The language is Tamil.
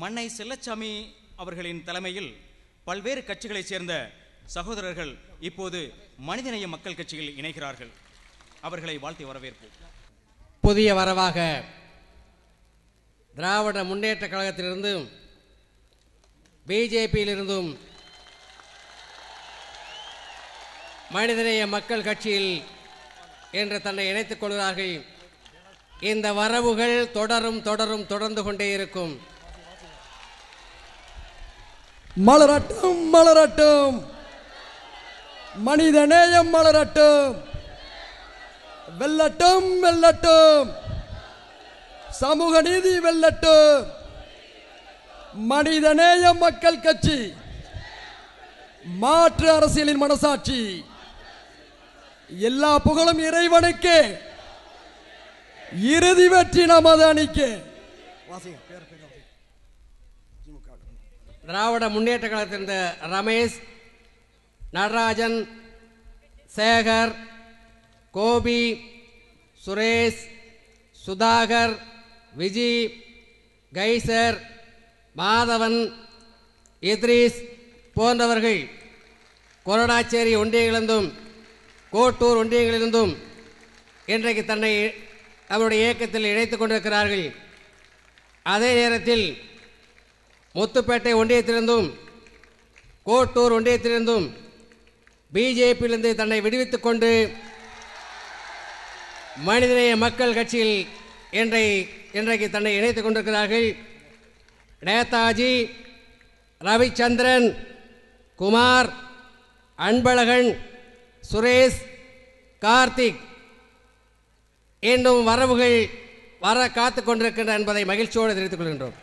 மன்னை செல்லச்சாமி அவர்களின் தலைமையில் பல்வேறு கட்சிகளைச் சேர்ந்த சகோதரர்கள் இப்போது மனிதநேய மக்கள் கட்சியில் இணைகிறார்கள். அவர்களை வாழ்த்தி வரவேற்போம். புதிய வரவாக திராவிட முன்னேற்ற கழகத்திலிருந்தும் பிஜேபியிலிருந்தும் மனிதநேய மக்கள் கட்சியில் என்று தன்னை இணைத்துக் கொள்கிறார்கள். இந்த வரவுகள் தொடரும் தொடரும் தொடர்ந்து கொண்டே இருக்கும். மலரட்டும் மலரட்டும். மனித நேயம் மலரட்டும். வெல்லட்டும் வெல்லட்டும். சமூக நீதி வெல்லட்டும். மனித நேய மக்கள் கட்சி. மாற்று அரசியலின் மனசாட்சி. எல்லா புகழும் இறைவனுக்கு. இறுதி வெற்றி நமது அணிக்கு. வாசிங்க பேர் பேர். திமுக. திராவிட முன்னேற்ற கழகத்திலிருந்து ரமேஷ் நடராஜன் சேகர் கோபி சுரேஷ் சுதாகர் விஜி கைசர் மாதவன் இத்ரீஸ் போன்றவர்கள் கொரடாச்சேரி ஒன்றியங்களிலிருந்தும் கோட்டூர் ஒன்றியங்களிலிருந்தும் இன்றைக்கு தன்னை அவருடைய இயக்கத்தில் இணைத்துக் கொண்டிருக்கிறார்கள் அதே நேரத்தில் முத்துப்பேட்டை ஒன்றியத்திலிருந்தும் கோட்டூர் ஒன்றியத்திலிருந்தும் பிஜேபியிலிருந்து தன்னை விடுவித்துக் கொண்டு மனிதநேய மக்கள் கட்சியில் இன்றை இன்றைக்கு தன்னை இணைத்துக் கொண்டிருக்கிறார்கள். நேதாஜி ரவிச்சந்திரன் குமார் அன்பழகன் சுரேஷ் கார்த்திக் இன்னும் வரவுகள் வர காத்து கொண்டிருக்கின்றன என்பதை மகிழ்ச்சியோடு தெரிவித்துக் கொள்கின்றோம்.